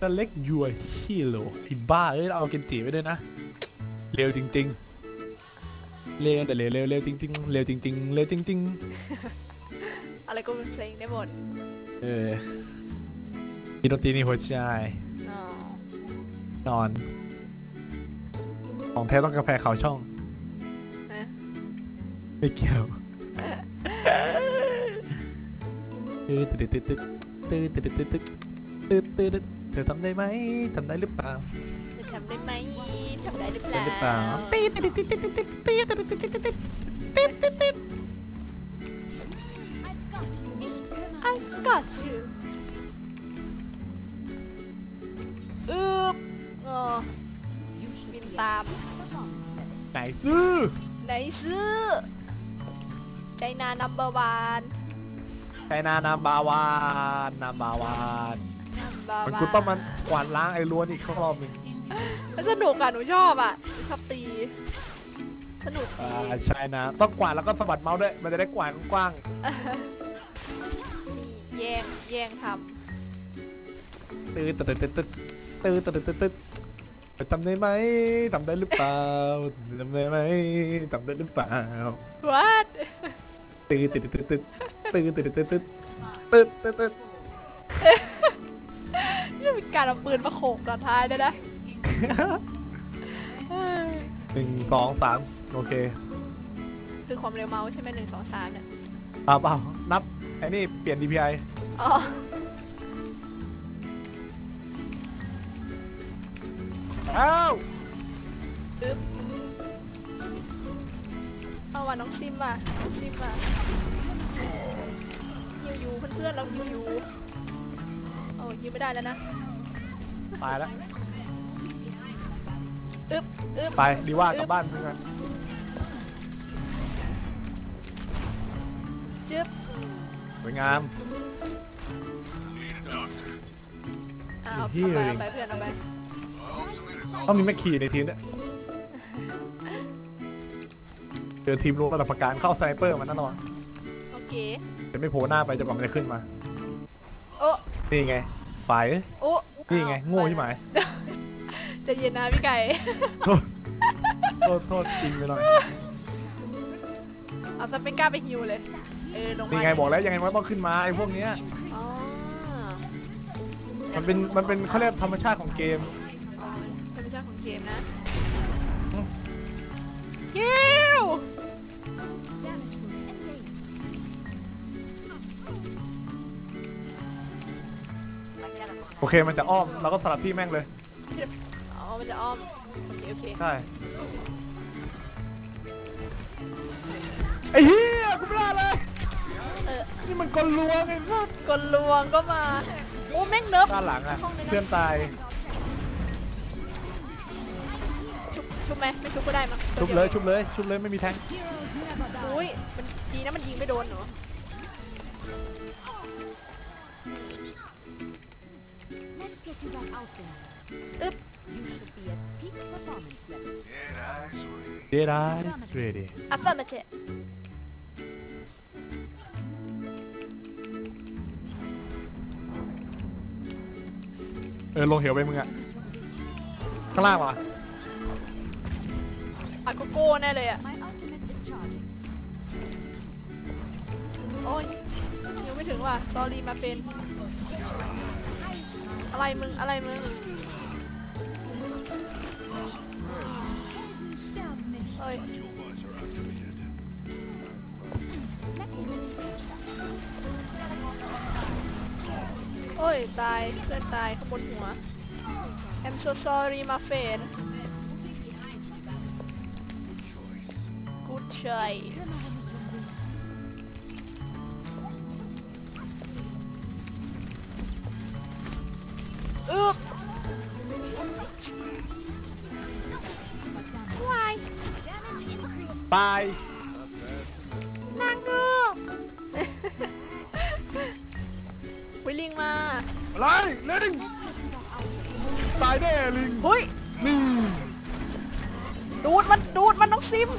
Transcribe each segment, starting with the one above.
select your hero ผิดบ้าเอ้ยเราเอาเกนจิไว้ด้วยนะ เร็วจริง ๆ เร็วแต่เร็วเร็วเร็วจริงๆ เร็วจริงๆ เร็วจริงอะไรก็เป็นเพลงได้หมดๆเออมีดนตรีในหัวใจอ๋อนอน ของแท้ต้องกาแฟขาวช่องฮะไม่เกี่ยวตืดตืดตืดตืดตืดตืดตืดตืดตืดตืด เธอทำได้ไหมทำได้หรือเปล่าจะทำได้ไหมทำได้หรือเปได้ล่าหรือเปล่าตีดตีดตีดตีดตีดตีดตีดตีดตีดตีดตีดตีด I've got to อึบอ๋อบินตามไหนซื้อไหนซื้อใจนานัมเบอร์วานไชนานาบาวานนาบาวานนัมเบอร์มันวานกูต้องมันกวาดล้างไอ้ล้วนอีกรอบหนึ่งสนุกอะหนูชอบอะหนูชอบตี สนุกดีอ่าใช่นะ ต้องกวาดแล้วก็สะบัดเมาส์ด้วย มันจะได้กวาดกว้างนี่แย่งแย่งทๆตื้อตึ๊ดตึ๊ดตึ๊ดตื้อตึ๊ดตึ๊ดตึ๊ดทำได้ไหมทำได้หรือเปล่าทำได้ไหมทำได้หรือเปล่าำ what ตื้อตึ๊ดตึ๊ดตึ๊ดตื้อตึ๊ดตึ๊ดตึ๊ดตึ๊ดตึ๊ดตึ๊ดนี่มี การเอาปืนมาโขกตอนท้ายด้วยนะเอ้ยหนึ่งสองสามโอเค คือความเร็วเมาส์ใช่ไหมหนึ่งสองสามเนี่ยเอาเปล่านับ ไอ้นี่เปลี่ยน DPI อ๋ออ้าวอึ๊บเอาว่ะน้องซิมว่ะน้องซิมว่ะยิวยูเพื่อนๆเรายิวยูโอ้ยิวไม่ได้แล้วนะ ตายแล้วอึ๊บอึ๊บไปดีว่ากลับบ้านเพื่อนจึ๊บสวยงาม อะเอาเหี้เอายไปเอาไปเพื่อนเอาไปต้องมีแม็กคีในทีมด้วยเจอทีมรวมระดับประการเข้าสไนเปอร์มันแน่นอนโอเคจะไม่โผล่หน้าไปจนกว่ามันจะขึ้นมา โอ้นี่ไงฝ่ายเอ้ยโอ้ นี่ไงโง่ใช่ไหมใจะเย็นนะพี่ไก่ โทษโทษโทษจริงไปหน่อย เอาสเปนก้าไปฮิวเลย เออลงมานี่ไงบอกแล้วยังไงมันก็ต้องขึ้นมาไอ้พวกเนี้ย อ๋อมันเป็นมันเป็นเขาเรียกธรรมชาติของเกมอ๋อธรรมชาติของเกมนะอืมฮิว โอเคมันจะอ้อมเราก็สลับที่แม่งเลย อ๋อ มันจะอ้อม โอเคโอเคใช่ ไอ้เหี้ยกูไม่ได้เลย เออนี่มันกลลวงไอ้สัสกลลวงก็มาโอ้แม่งเนิบด้านหลังอะห้องนี้นะเพื่อนตายชุบชุบไหมไม่ชุบก็ได้มั้งชุบเลยชุบเลยชุบเลยไม่มีแทงอุ้ยมันดีนะมันยิงไม่โดนเหรอ performance level. Dead eyes ready affirmative เออลงเหวไปมึงอะข้างล่างวะอาโกโก้แน่เลยอะ My ultimate is charging. โอ้ยยังไม่ถึงว่ะ s อรี่มาเป็น อะไรมึง อะไรมึงเอ้ยโอ้ย ตาย เพื่อนตายข้างบนหัว I'm so sorry my friend Good choice ตายนางดูวิลิงมาอะไรลิงตายแน่ลิงหุยนี่ดูดมันดูดมันน้องซิม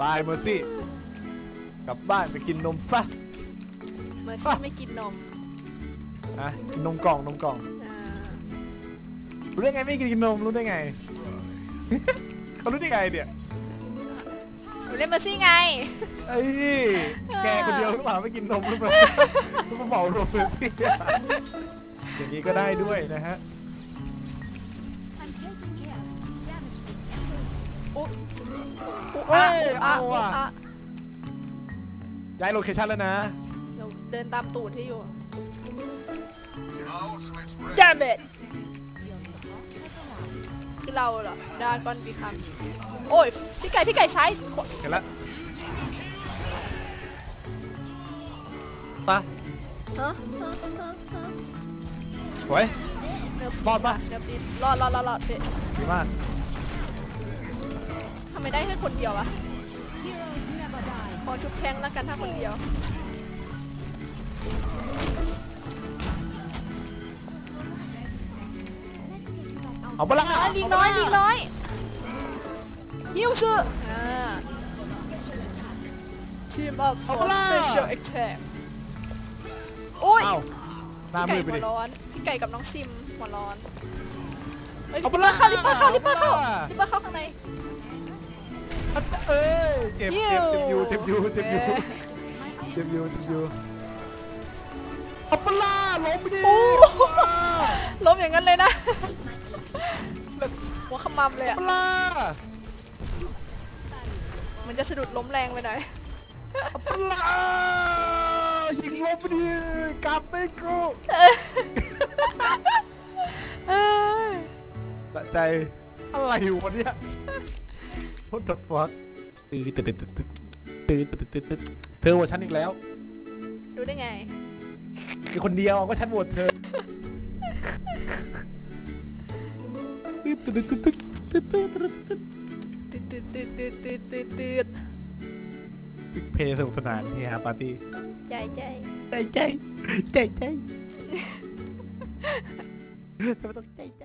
ตายเมอร์ซี่กลับบ้านไปกินนมซะเมอร์ซี่ไม่กินนมอะกินนมกล่องนมกล่องอ่ารู้ได้ไงไม่กินนมรู้ได้ไง เขารู้ได้ไงเนี่ยหนูเล่นมาซี่ไง ไอ้ยแกคนเดียวหรือเปล่าไม่กินนมหรือเปล่าหรือเปล่าเหมารวมเลยสิอย่างนี้ก็ได้ด้วยนะฮะ I'm taking care. Damage is ever อุ๊อุ๊เฮ้อะยอุ๊อะเอาอุ๊ว่ะอะย้ายโลเคชั่นแล้วนะเดี๋ยวเดินตามตูดให้อยู่ Damn it คือเราเหรอดากอนบีคัมโอ้ยพี่ไก่พี่ไก่ซ้ายขวาเห็นแล้วปะฮะฮะฮะฮะสวยเนิบรอดปะเนิบดินรอดรอดรอดรอดเด็ดดีมากทำไมได้แค่คนเดียวอะ Heroes never die. ขอชุบแทงแล้วกันถ้าคนเดียว เอาปะละอะลิงน้อยลิงน้อยฮิวซ์อ่า Team up for special attack โอ้ยเอ้าหน้าพี่มืไก่อไปดิหัวร้อนพี่ไก่กับน้องซิมหัวร้อนเฮ้ยเอาลิไปปเปอร์เข้าเลยลิปเปอร์เข้าลิปเปอร์เข้าเอาไปเลยลิปเปอร์เข้าข้างในเอ้ยเจ็บฮิเจ็บวเจ็บอยู่เจ็บอยู่เจ็บอยู่เอ๊ะเจ็บอยู่เจ็บอยู่เอาปะละล้มไปดิโอ้ล้มอย่างนั้นเลยนะ แบบหัวขมำเลยอะปลามันจะสะดุดล้มแรงไปหน่อยปลายิงลบดิกาเต้กูตะใจอะไรอยู่วะเนี่ย What the fuck ตื่นตื่นตื่นตื่นตื่นตื่นตื่นเธอว่าฉันอีกแล้ว รู้ได้ไงคือคนเดียวก็ฉันโหวเธอ ตื่นตื่นตื่นตื่นตื่นตื่นตื่นตืดตืดตืดตืดตืดตืดเพลงสนุกสนานเฮฮาปาร์ตี้ใจใจใจใจใจใจทำไมต้องใจใจ